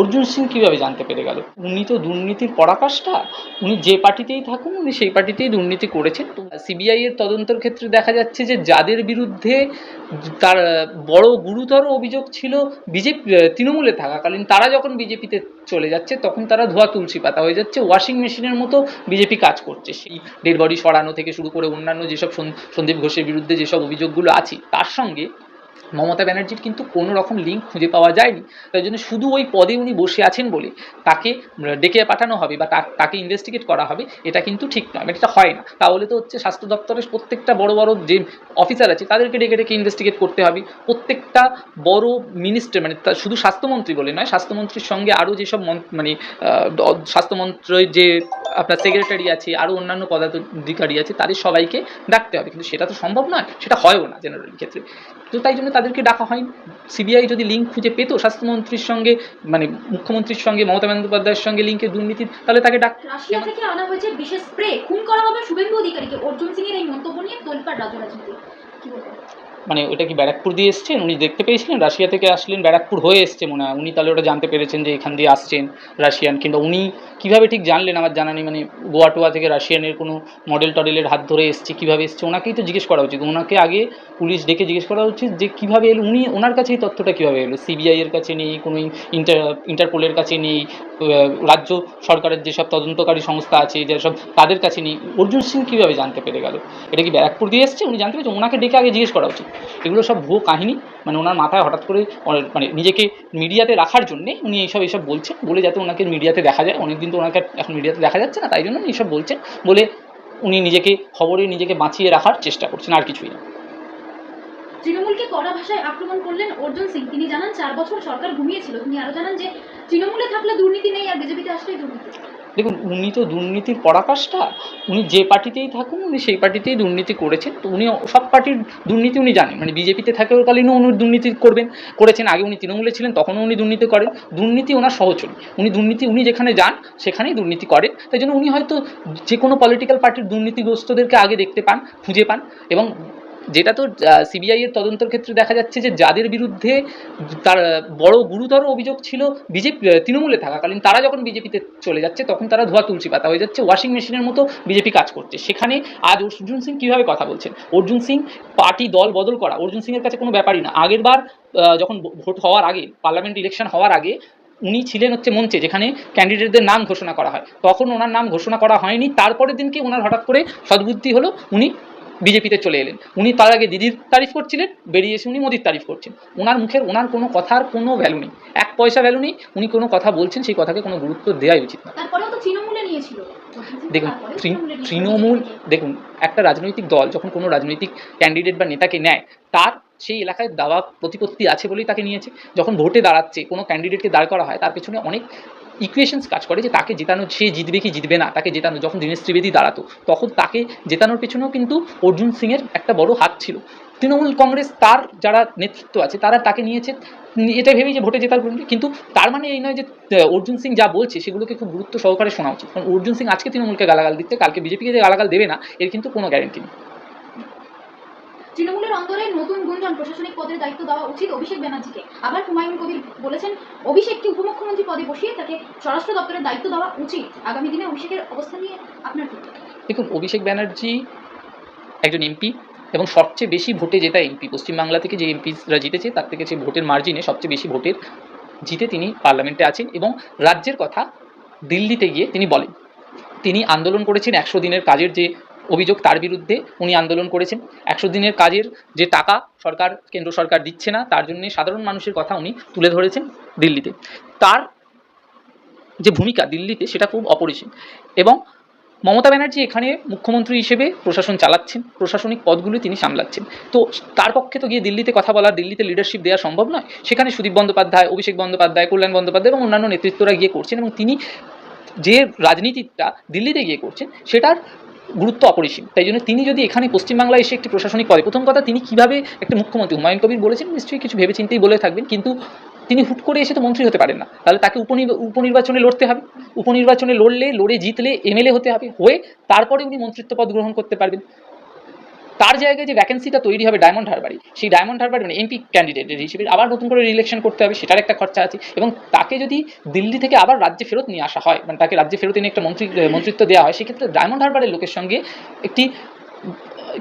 অর্জুন সিং কীভাবে জানতে পেরে গেল? উনি তো দুর্নীতির পরাকাষ্ঠা। উনি যে পার্টিতেই থাকুন উনি সেই পার্টিতেই দুর্নীতি করেছেন। তো সিবিআই এর তদন্তের ক্ষেত্রে দেখা যাচ্ছে যে যাদের বিরুদ্ধে তার বড় গুরুতর অভিযোগ ছিল বিজেপি তৃণমূলে থাকাকালীন, তারা যখন বিজেপিতে চলে যাচ্ছে, তখন তারা ধোয়া তুলসী পাতা হয়ে যাচ্ছে, ওয়াশিং মেশিনের মতো বিজেপি কাজ করছে। সেই ডেড বডি সরানো থেকে শুরু করে অন্যান্য যেসব সন্দীপ ঘোষের বিরুদ্ধে যেসব অভিযোগগুলো আছে, তার সঙ্গে মমতা ব্যানার্জির কিন্তু কোনো রকম লিঙ্ক খুঁজে পাওয়া যায়নি। তাই জন্য শুধু ওই পদে উনি বসে আছেন বলে তাকে ডেকে পাঠানো হবে বা তাকে ইনভেস্টিগেট করা হবে, এটা কিন্তু ঠিক নয়। মানে এটা হয় না। তাহলে তো হচ্ছে স্বাস্থ্য দপ্তরের প্রত্যেকটা বড় বড় যে অফিসার আছে, তাদেরকে ডেকে ডেকে ইনভেস্টিগেট করতে হবে। প্রত্যেকটা বড় মিনিস্টার মানে শুধু স্বাস্থ্যমন্ত্রী বলে নয়, স্বাস্থ্যমন্ত্রীর সঙ্গে আরও যেসব মন- মানে স্বাস্থ্যমন্ত্রীর যে, আপনার সেক্রেটারি আছে আরও অন্যান্য পদাধিকারী আছে, তাদের সবাইকে ডাকতে হবে। কিন্তু সেটা তো সম্ভব নয়, সেটা হয়ও না জেনারেল ক্ষেত্রে। তো তাই জন্য তাদেরকে ডাকা হয় সিবিআই যদি লিঙ্ক খুঁজে পেত, স্বাস্থ্যমন্ত্রীর সঙ্গে মানে মুখ্যমন্ত্রীর সঙ্গে, মমতা বন্দ্যোপাধ্যায়ের সঙ্গে লিঙ্কের দুর্নীতি, তাহলে তাকে ডাক রাশিয়া থেকে আনা হয়েছে বিশেষ স্প্রে খুন করা হবে শুভেন্দু অধিকারীকে। অর্জুন সিং এর এই মন্তব্য নিয়ে তোলপাড় রাজনীতি। মানে ওটা কি ব্যারাকপুর দিয়ে এসছেন? উনি দেখতে পেয়েছিলেন? রাশিয়া থেকে আসলেন, ব্যারাকপুর হয়ে এসছে মনে হয়। উনি তাহলে ওটা জানতে পেরেছেন যে এখান দিয়ে আসছেন রাশিয়ান। কিংবা উনি কীভাবে ঠিক জানলেন? আমার জানা নেই মানে গোয়া টোয়া থেকে রাশিয়ানের কোনো মডেল টডেলের হাত ধরে এসছে, কীভাবে এসছে? ওনাকেই তো জিজ্ঞেস করা উচিত। ওনাকে আগে পুলিশ ডেকে জিজ্ঞেস করা উচিত যে কীভাবে এলো, উনি ওনার কাছে এই তথ্যটা কীভাবে এলো? সিবিআইয়ের কাছে নেই, কোনো ইন্টার ইন্টারপোলের কাছে নেই রাজ্য সরকারের যেসব তদন্তকারী সংস্থা আছে, যেসব তাদের কাছে নেই। অর্জুন সিং কীভাবে জানতে পেরে গেল? এটা কি ব্যারাকপুর দিয়ে এসছে? উনি জানতে পেরেছেন? ওনাকে ডেকে আগে জিজ্ঞেস করা উচিত। এগুলো সব ভুয়ো কাহিনী। মানে ওনার মাথায় হঠাৎ করে মানে নিজেকে মিডিয়াতে রাখার জন্যে উনি এইসব এইসব বলছেন বলে যাতে ওনাকে মিডিয়াতে দেখা যায়। অনেকদিন তো ওনাকে এখন মিডিয়াতে দেখা যাচ্ছে না, তাই জন্য উনি এইসব বলছেন বলে উনি নিজেকে, খবরে নিজেকে বাঁচিয়ে রাখার চেষ্টা করছেন, আর কিছুই না। তৃণমূলকে কড়া ভাষায় আক্রমণ করলেন অর্জুন সিং। তিনি জানান, চার বছর সরকার ঘুমিয়েছিল। তিনি আরও জানান যে, তৃণমূলে থাকলে দুর্নীতি নেই আর বিজেপিতে আসলেই দুর্নীতি। দেখুন, উনি তো দুর্নীতির পরাকাষ্ঠা। উনি যে পার্টিতেই থাকুন, উনি সেই পার্টিতেই দুর্নীতি করেছেন। তো উনি সব পার্টির দুর্নীতি উনি জানেন। মানে বিজেপিতে থাকাকালীনও উনি দুর্নীতি করবেন, করেছেন। আগে উনি তৃণমূলে ছিলেন, তখনও উনি দুর্নীতি করেন। দুর্নীতি ওনার সহচরী। উনি দুর্নীতি, উনি যেখানে যান, সেখানেই দুর্নীতি করেন। তাই জন্য উনি হয়তো যে কোনো পলিটিক্যাল পার্টির দুর্নীতিগ্রস্তদেরকে আগে দেখতে পান, খুঁজে পান এবং যেটা তো সিবিআই এর তদন্তের ক্ষেত্রে দেখা যাচ্ছে যে যাদের বিরুদ্ধে তার, বড় গুরুতর অভিযোগ ছিল বিজেপি তৃণমূলে থাকাকালীন, তারা যখন বিজেপিতে চলে যাচ্ছে তখন তারা ধোয়া তুলসী পাতা হয়ে যাচ্ছে, ওয়াশিং মেশিনের মতো বিজেপি কাজ করছে। সেখানে আজ অর্জুন সিং কীভাবে কথা বলছেন? অর্জুন সিং পার্টি দল বদল করা, অর্জুন সিংয়ের কাছে কোনো ব্যাপারই না। আগের বার যখন ভোট হওয়ার আগে, পার্লামেন্ট ইলেকশন হওয়ার আগে, উনি ছিলেন হচ্ছে মঞ্চে, যেখানে ক্যান্ডিডেটদের নাম ঘোষণা করা হয়। তখন ওনার নাম ঘোষণা করা হয়নি, তারপরের দিনকে ওনার হঠাৎ করে সদ্বুদ্ধি হলো, উনি বিজেপিতে চলে এলেন। উনি তার আগে দিদির তারিফ করছিলেন বেরিয়ে এসে উনি মোদির তারিফ করছেন। ওনার মুখের ওনার কোনো কথার কোনো ভ্যালু নেই। এক পয়সা ভ্যালু নেই উনি কোনো কথা বলছেন সেই কথাকে কোনো গুরুত্ব দেওয়াই উচিত না। দেখুন। তৃণমূল দেখুন একটা রাজনৈতিক দল যখন কোনো রাজনৈতিক ক্যান্ডিডেট বা নেতাকে নেয় তার সেই এলাকায় দাওয়া প্রতিপত্তি আছে বলেই তাকে নিয়েছে। যখন ভোটে দাঁড়াচ্ছে কোনো ক্যান্ডিডেটকে দাঁড় করা হয় তার পেছনে অনেক ইকুয়েশনস কাজ করে যে তাকে জেতানো, সে জিতবে কি জিতবে না, তাকে জেতানো, যখন দীনেশ ত্রিবেদী দাঁড়াতো, তখন তাকে জেতানোর পেছনেও কিন্তু অর্জুন সিংয়ের একটা বড় হাত ছিল। তৃণমূল কংগ্রেস তার যারা নেতৃত্ব আছে, তারা তাকে নিয়েছে এটা ভেবেই যে ভোটে জেতার কিন্তু তার মানে এই নয় যে অর্জুন সিং যা বলছে, সেগুলোকে খুব গুরুত্ব সহকারে শোনা উচিত। কারণ অর্জুন সিং আজকে তৃণমূলকে গালাগাল দিচ্ছে, কালকে বিজেপিকে যে গালাগাল দেবে না, এর কিন্তু কোনো গ্যারেন্টি নেই। তৃণমূলের অন্তরে নতুন গুঞ্জন প্রশাসনিক পদের দায়িত্ব দেওয়া উচিত অভিষেক ব্যানার্জিকে। আবার হুমায়ুন কবির বলেছেন, অভিষেককে উপমুখ্যমন্ত্রী পদে বসিয়ে তাকে স্বরাষ্ট্র দপ্তরের দায়িত্ব দেওয়া উচিত। আগামী দিনে অভিষেকের অবস্থা নিয়ে আপনার দেখুন, অভিষেক ব্যানার্জি একজন এমপি এবং সবচেয়ে বেশি ভোটে জেতা এমপি। পশ্চিমবাংলা থেকে যে এমপিরা জিতেছে, তার থেকে সেই ভোটের মার্জিনে সবচেয়ে বেশি ভোটের জিতে তিনি পার্লামেন্টে আছেন এবং রাজ্যের কথা দিল্লিতে গিয়ে তিনি বলেন। তিনি আন্দোলন করেছেন একশো দিনের কাজের যে অভিযোগ তার বিরুদ্ধে উনি আন্দোলন করেছেন। একশো দিনের কাজের যে টাকা সরকার, কেন্দ্র সরকার দিচ্ছে না, তার জন্য সাধারণ মানুষের কথা উনি তুলে ধরেছেন দিল্লিতে। তার যে ভূমিকা দিল্লিতে, সেটা খুব অপরিসীম। এবং মমতা ব্যানার্জি এখানে মুখ্যমন্ত্রী হিসেবে প্রশাসন চালাচ্ছেন, প্রশাসনিক পদগুলো তিনি সামলাচ্ছেন। তো তার পক্ষে তো গিয়ে দিল্লিতে কথা বলা, দিল্লিতে লিডারশিপ দেওয়া সম্ভব নয়। সেখানে সুদীপ বন্দ্যোপাধ্যায়, অভিষেক বন্দ্যোপাধ্যায়, কল্যাণ বন্দ্যোপাধ্যায় এবং অন্যান্য নেতৃত্বরা গিয়ে করছেন এবং তিনি যে রাজনীতিটা দিল্লিতে গিয়ে করছেন, সেটার গুরুত্ব অপরিসীম। তাই জন্য তিনি যদি এখানে পশ্চিমবাংলায় এসে একটি প্রশাসনিক পদে, প্রথম কথা তিনি কীভাবে একটা মুখ্যমন্ত্রী, হুমায়ুন কবির বলেছেন, নিশ্চয়ই কিছু ভেবে চিন্তেই বলে থাকবেন, কিন্তু তিনি হুট করে এসে তো মন্ত্রী হতে পারেন না। তাহলে তাকে উপনির্বা- উপনির্বাচনে লড়তে হবে। উপনির্বাচনে লড়লে, লড়ে, জিতলে, এমএলএ হতে হবে, হয়ে তারপরে উনি মন্ত্রিত্ব পদ গ্রহণ করতে পারবেন। তার জায়গায় যে ভ্যাকেন্সিটা তৈরি হবে ডায়মন্ড হারবারি সেই ডায়মন্ড হারবারি মানে এমপি ক্যান্ডিডেট হিসেবে আবার নতুন করে রিলেকশন করতে হবে, সেটার একটা খরচা আছে এবং তাকে যদি দিল্লি থেকে আবার রাজ্যে ফেরত নিয়ে আসা হয় মানে তাকে রাজ্যে ফেরত এনে একটা মন্ত্রী মন্ত্রিত্ব দেওয়া হয়, সেক্ষেত্রে ডায়মন্ড হারবারের লোকের সঙ্গে একটি,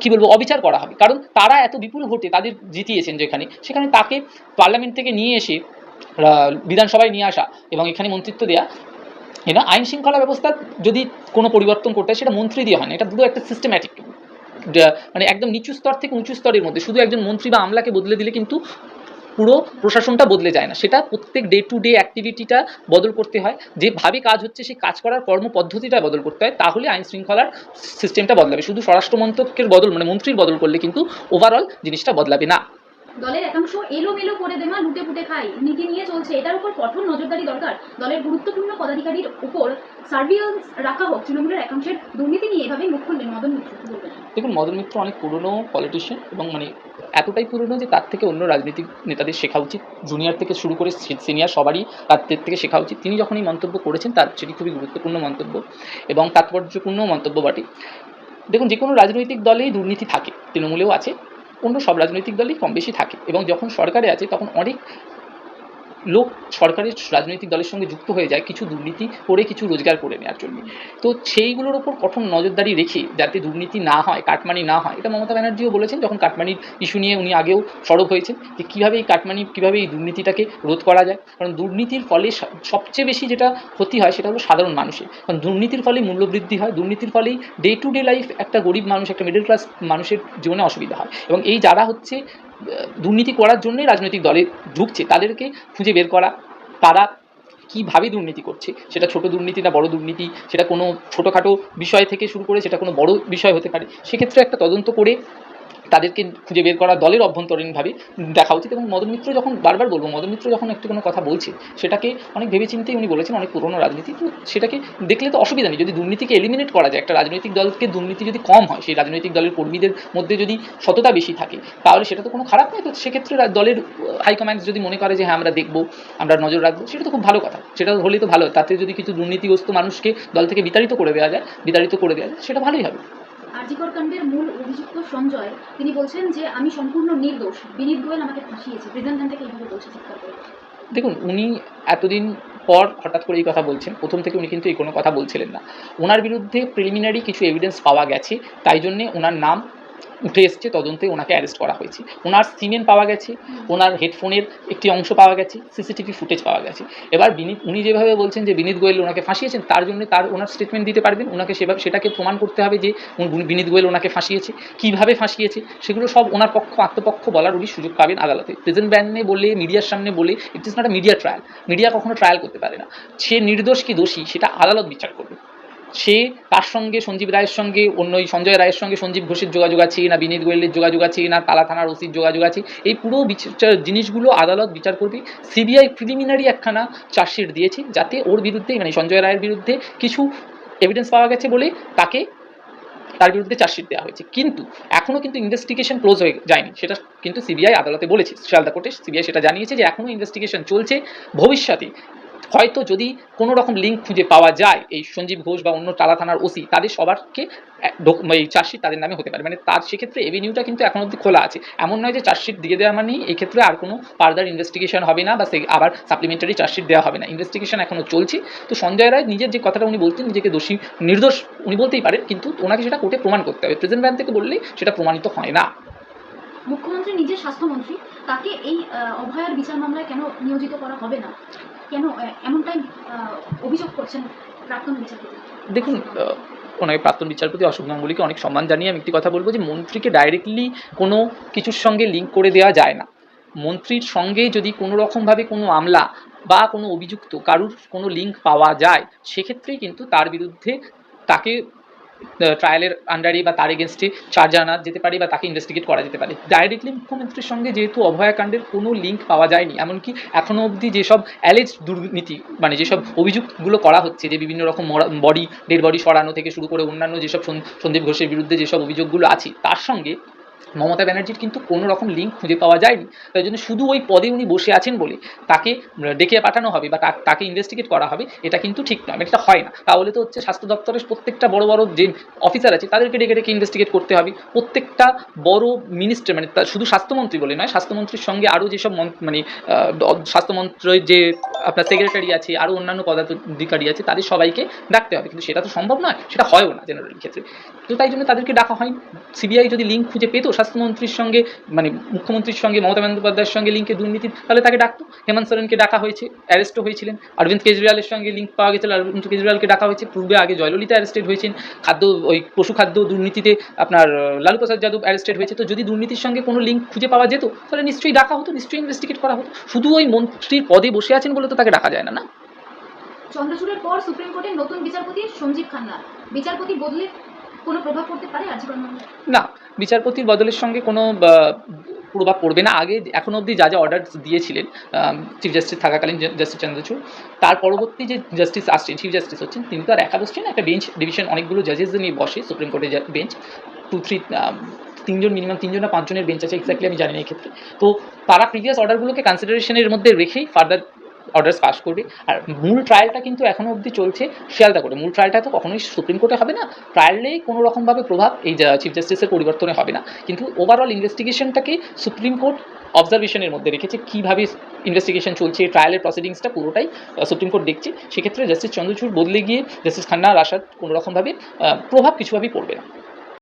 কি বলব, অবিচার করা হবে। কারণ তারা এত বিপুল ভোটে তাদের জিতিয়েছেন যেখানে, সেখানে তাকে পার্লামেন্ট থেকে নিয়ে এসে বিধানসভায় নিয়ে আসা এবং এখানে মন্ত্রিত্ব দেওয়া এটা আইন শৃঙ্খলা ব্যবস্থা যদি কোনো পরিবর্তন করতে হয়, সেটা মন্ত্রী দিয়ে হয় না, এটা দুটো একটা সিস্টেম্যাটিক মানে একদম নিচু স্তর থেকে উঁচু স্তরের মধ্যে। শুধু একজন মন্ত্রী বা আমলাকে বদলে দিলে কিন্তু পুরো প্রশাসনটা বদলে যায় না। সেটা প্রত্যেক ডে টু ডে অ্যাক্টিভিটিটা বদল করতে হয়। যেভাবে কাজ হচ্ছে সেই কাজ করার কর্মপদ্ধতিটা বদল করতে হয়। তাহলে আইন শৃঙ্খলার সিস্টেমটা বদলাবে। শুধু স্বরাষ্ট্র মন্ত্রকের বদল মানে মন্ত্রীর বদল করলে কিন্তু ওভারঅল জিনিসটা বদলাবে না। দলের একাংশ এলোমেলো করে দেমা, লুটে পুটে খায়। নীতি নিয়ে চলছে এটার উপর কঠোর নজরদারি দরকার। দলের গুরুত্বপূর্ণ পদাধিকারীর উপর সার্ভিলেন্স রাখা হোক, তৃণমূলের একাংশের দুর্নীতি নিয়ে এভাবেই মুখ খুললেন মদন মিত্র। দেখুন, মদন মিত্র অনেক পুরনো পলিটিশিয়ান এবং মানে এতটাই পুরনো যে তার থেকে অন্য রাজনৈতিক নেতাদের শেখা উচিত। জুনিয়র থেকে শুরু করে সিনিয়র সবারই তার থেকে শেখা উচিত। তিনি যখন এই মন্তব্য করেছেন, তার সেটি খুবই গুরুত্বপূর্ণ মন্তব্য এবং তাৎপর্যপূর্ণ মন্তব্য বটে। দেখুন যে কোনো রাজনৈতিক দলেই দুর্নীতি থাকে, তৃণমূলেও আছে। অন্য সব রাজনৈতিক দলই কম বেশি থাকে এবং যখন সরকারে আছে তখন অনেক লোক সরকারের রাজনৈতিক দলের সঙ্গে যুক্ত হয়ে যায়, কিছু দুর্নীতি করে কিছু রোজগার করে নেওয়ার জন্য তো সেইগুলোর ওপর কঠোর নজরদারি রেখে যাতে দুর্নীতি না হয়, কাটমানি না হয়, এটা মমতা ব্যানার্জিও বলেছেন যখন কাটমানির ইস্যু নিয়ে উনি আগেও সরব হয়েছেন যে কীভাবে এই কাটমানি, কীভাবে এই দুর্নীতিটাকে রোধ করা যায়। কারণ দুর্নীতির ফলে সবচেয়ে বেশি যেটা ক্ষতি হয় সেটা হলো সাধারণ মানুষের। কারণ দুর্নীতির ফলেই মূল্যবৃদ্ধি হয়, দুর্নীতির ফলেই ডে টু ডে লাইফ একটা গরিব মানুষ, একটা মিডল ক্লাস মানুষের জীবনে অসুবিধা হয়। এবং এই যারা হচ্ছে দুর্নীতি করার জন্যই রাজনৈতিক দলে ঢুকছে, তাদেরকে খুঁজে বের করা, তারা কীভাবে দুর্নীতি করছে? সেটা ছোট দুর্নীতি না বড় দুর্নীতি? সেটা কোনো ছোটোখাটো বিষয় থেকে শুরু করে সেটা কোনো বড় বিষয় হতে পারে? সেক্ষেত্রে একটা তদন্ত করে তাদেরকে খুঁজে বের করা দলের অভ্যন্তরীণভাবে দেখা উচিত এবং মদন মিত্র যখন বারবার বলব, মদন মিত্র যখন একটি কোনো কথা বলছে, সেটাকে অনেক ভেবেচিন্তেই উনি বলেছেন, অনেক পুরনো রাজনীতি, তো সেটাকে দেখলে তো অসুবিধা নেই। যদি দুর্নীতিকে এলিমিনেট করা যায়, একটা রাজনৈতিক দলকে দুর্নীতি যদি কম হয়, সেই রাজনৈতিক দলের কর্মীদের মধ্যে যদি সততা বেশি থাকে, তাহলে সেটা তো কোনো খারাপ নয়। তো সেক্ষেত্রে দলের হাইকমান্ড যদি মনে করে যে হ্যাঁ আমরা দেখব, আমরা নজর রাখব, সেটা তো খুব ভালো কথা। সেটা হলেই তো ভালো। তাতে যদি কিছু দুর্নীতিগ্রস্ত মানুষকে দল থেকে বিতাড়িত করে দেওয়া যায়, বিতাড়িত করে দেওয়া যায়, সেটা ভালোই হবে। আরজিকর কাণ্ডের মূল অভিযুক্ত সঞ্জয়, তিনি বলছেন যে, আমি সম্পূর্ণ নির্দোষ। বিনীত গোয়েল আমাকে ফাঁসিয়েছে। প্রেজেন্ট থেকে এইভাবে বলছে, চিৎকার করে। দেখুন, উনি এতদিন পর হঠাৎ করে এই কথা বলছেন। প্রথম থেকে উনি কিন্তু এই কোনো কথা বলছিলেন না। ওনার বিরুদ্ধে প্রিলিমিনারি কিছু এভিডেন্স পাওয়া গেছে। তাই জন্যে ওনার নাম উঠে এসছে, তদন্তে ওনাকে অ্যারেস্ট করা হয়েছে। ওনার সিমেন্ট পাওয়া গেছে, ওনার হেডফোনের একটি অংশ পাওয়া গেছে সিসিটিভি ফুটেজ পাওয়া গেছে। এবার বিনীত, উনি যেভাবে বলছেন যে বিনীত গোয়েল ওনাকে ফাঁসিয়েছেন, তার জন্য তার, ওনার স্টেটমেন্ট দিতে পারবেন, ওনাকে সেভাবে সেটাকে প্রমাণ করতে হবে যে বিনীত গোয়েল ওনাকে ফাঁসিয়েছে, কীভাবে ফাঁসিয়েছে, সেগুলো সব ওনার পক্ষ, আত্মপক্ষ বলার উনি সুযোগ পাবেন আদালতে। প্রেজেন্ট ব্যানে বলে, মিডিয়ার সামনে বলে it is not media trial media কখনো ট্রায়াল করতে পারে না। সে নির্দোষ কি দোষী, সেটা আদালত বিচার করবে। সে তার সঙ্গে? সঞ্জীব রায়ের সঙ্গে। অন্য সঞ্জয় রায়ের সঙ্গে সঞ্জীব ঘোষের যোগাযোগ আছে, না বিনীত গোয়েলের যোগাযোগ আছে, না তালা থানার ওসির যোগাযোগ আছে। এই পুরো বিচার, জিনিসগুলো আদালত বিচার করবে সিবিআই প্রিলিমিনারি একখানা চার্জশিট দিয়েছে যাতে ওর বিরুদ্ধে মানে সঞ্জয় রায়ের বিরুদ্ধে কিছু এভিডেন্স পাওয়া গেছে বলে তাকে তার বিরুদ্ধে চার্জশিট দেওয়া হয়েছে। কিন্তু এখনও কিন্তু ইনভেস্টিগেশন ক্লোজ হয়ে যায়নি। সেটা কিন্তু সিবিআই আদালতে বলেছে। শিয়ালদা কোর্টে সিবিআই সেটা জানিয়েছে যে এখনও ইনভেস্টিগেশন চলছে। ভবিষ্যতে হয়তো যদি কোনো রকম লিঙ্ক খুঁজে পাওয়া যায় এই সঞ্জীব ঘোষ বা অন্য টালা থানার ওসি, তাদের সবারকে এই চার্জশিট তাদের নামে হতে পারে। মানে তার সেক্ষেত্রে এভিনিউটা কিন্তু এখন অবধি খোলা আছে। এমন নয় যে চার্জশিট দিয়ে দেওয়া মানেই এই ক্ষেত্রে আর কোনো ফার্দার ইনভেস্টিগেশন হবে না বা সে আবার সাপ্লিমেন্টারি চার্জশিট দেওয়া হবে না। ইনভেস্টিগেশন এখনও চলছে। তো সঞ্জয় রায় নিজের যে কথাটা উনি বলতেন, নিজেকে দোষী নির্দোষ উনি বলতেই পারেন, কিন্তু ওনাকে সেটা কোর্টে প্রমাণ করতে হবে। প্রেজেন্ট ব্যান থেকে বললেই সেটা প্রমাণিত হয় না। মুখ্যমন্ত্রী নিজের স্বাস্থ্যমন্ত্রী, তাকে এই অভয়ার বিচার মামলায় কেন নিয়োজিত করা হবে না? কেন এমনটাই অভিযোগ করছেন প্রাক্তন বিচারপতি? দেখুন ওনাকে প্রাক্তন বিচারপতি অশোক গাঙ্গুলিকে অনেক সম্মান জানিয়ে আমি একটি কথা বলব যে, মন্ত্রীকে ডাইরেক্টলি কোনো কিছুর সঙ্গে লিঙ্ক করে দেওয়া যায় না। মন্ত্রীর সঙ্গে যদি কোনো রকমভাবে কোনো আমলা বা কোনো অভিযুক্ত কারুর কোনো লিঙ্ক পাওয়া যায়, সেক্ষেত্রেই কিন্তু তার বিরুদ্ধে তাকে ট্রায়ালের আন্ডারে বা তার এগেনস্টে চার্জ আনা যেতে পারে বা তাকে ইনভেস্টিগেট করা যেতে পারে। ডাইরেক্টলি মুখ্যমন্ত্রীর সঙ্গে যেহেতু অভয়াকাণ্ডের কোনো লিঙ্ক পাওয়া যায়নি, এমনকি এখনও অবধি যেসব অ্যালেজ দুর্নীতি মানে যেসব অভিযোগগুলো করা হচ্ছে, যে বিভিন্ন রকম বডি ডেড বডি সরানো থেকে শুরু করে অন্যান্য যেসব সন্দীপ ঘোষের বিরুদ্ধে যেসব অভিযোগগুলো আছে, তার সঙ্গে মমতা ব্যানার্জির কিন্তু কোনো রকম লিঙ্ক খুঁজে পাওয়া যায়নি। তাই জন্য শুধু ওই পদে উনি বসে আছেন বলে তাকে ডেকে পাঠানো হবে বা তাকে ইনভেস্টিগেট করা হবে, এটা কিন্তু ঠিক নয়। এটা হয় না। তাহলে তো হচ্ছে স্বাস্থ্য দপ্তরের প্রত্যেকটা বড় বড় যে অফিসার আছে, তাদেরকে ডেকে ডেকে ইনভেস্টিগেট করতে হবে। প্রত্যেকটা বড় মিনিস্টার মানে শুধু স্বাস্থ্যমন্ত্রী বলে নয়, স্বাস্থ্যমন্ত্রীর সঙ্গে আরও যেসব মন- মানে স্বাস্থ্যমন্ত্রীর যে আপনার সেক্রেটারি আছে আরও অন্যান্য পদাধিকারী আছে, তাদের সবাইকে ডাকতে হবে। কিন্তু সেটা তো সম্ভব নয়, সেটা হয়ও না জেনারেল ক্ষেত্রে। তো তাই জন্য তাদেরকে ডাকা হয় সিবিআই যদি লিঙ্ক খুঁজে পেতো, স্বাস্থ্যমন্ত্রীর সঙ্গে মানে মুখ্যমন্ত্রীর সঙ্গে, মমতা বন্দ্যোপাধ্যায়ের সঙ্গে লিঙ্কে দুর্নীতি, তাহলে তাকে ডাকতো। হেমন্ত সোরেনকে ডাকা হয়েছে অ্যারেস্টও হয়েছিলেন। অরবিন্দ কেজরিওয়ালের সঙ্গে লিঙ্ক পাওয়া গেছিল, অরবিন্দ কেজরিওয়ালকে ডাকা হয়েছে। পূর্বে আগে জয়ললিতা অ্যারেস্টেড হয়েছেন, খাদ্য, ওই পশু খাদ্য দুর্নীতিতে আপনার লালু প্রসাদ যাদব অ্যারেস্টেড হয়েছে। তো যদি দুর্নীতির সঙ্গে কোনো লিঙ্ক খুঁজে পাওয়া যেত, তাহলে নিশ্চয়ই ডাকা হতো, নিশ্চয়ই ইনভেস্টিগেট করা হতো। শুধু ওই মন্ত্রীর পদে বসে আছেন বলে তো তাকে ডাকা যায় না না? চন্দ্রচূড়ের পর সুপ্রিম কোর্টের নতুন বিচারপতি সঞ্জীব খান্না। বিচারপতি বদলে কোনো প্রভাব পড়তে পারে আজীবন না বিচারপতির বদলের সঙ্গে কোনো প্রভাব পড়বে না। আগে এখন অবধি যা যা অর্ডার দিয়েছিলেন চিফ জাস্টিস থাকাকালীন জাস্টিস চন্দ্রচূড় তার পরবর্তী যে জাস্টিস আসছেন চিফ জাস্টিস হচ্ছেন তিনি তো আর একা বসছেন একটা বেঞ্চ ডিভিশন অনেকগুলো জাজেসদের নিয়ে বসে সুপ্রিম কোর্টের বেঞ্চ টু থ্রি তিনজন মিনিমাম তিনজন না পাঁচজনের বেঞ্চ আছে এক্স্যাক্টলি আমি জানি না এই ক্ষেত্রে। তো তারা প্রিভিয়াস অর্ডারগুলোকে কনসিডারেশনের মধ্যে রেখেই ফার্দার অর্ডার্স পাস করবে। আর মূল ট্রায়ালটা কিন্তু এখনও অবধি চলছে শিয়ালদা কোর্টে মূল ট্রায়ালটা তো কখনোই সুপ্রিম কোর্টে হবে না। ট্রায়ালে কোনো রকমভাবে প্রভাব এই চিফ জাস্টিসের পরিবর্তনে হবে না। কিন্তু ওভারঅল ইনভেস্টিগেশনটাকে সুপ্রিম কোর্ট অবজারভেশনের মধ্যে রেখেছে। কীভাবে ইনভেস্টিগেশন চলছে ট্রায়ালের প্রসিডিংসটা পুরোটাই সুপ্রিম কোর্ট দেখছে। সেক্ষেত্রে জাস্টিস চন্দ্রচূড় বদলে গিয়ে জাস্টিস খান্না আর আসাদ কোনো রকমভাবে প্রভাব কিছুভাবেই পড়বে না।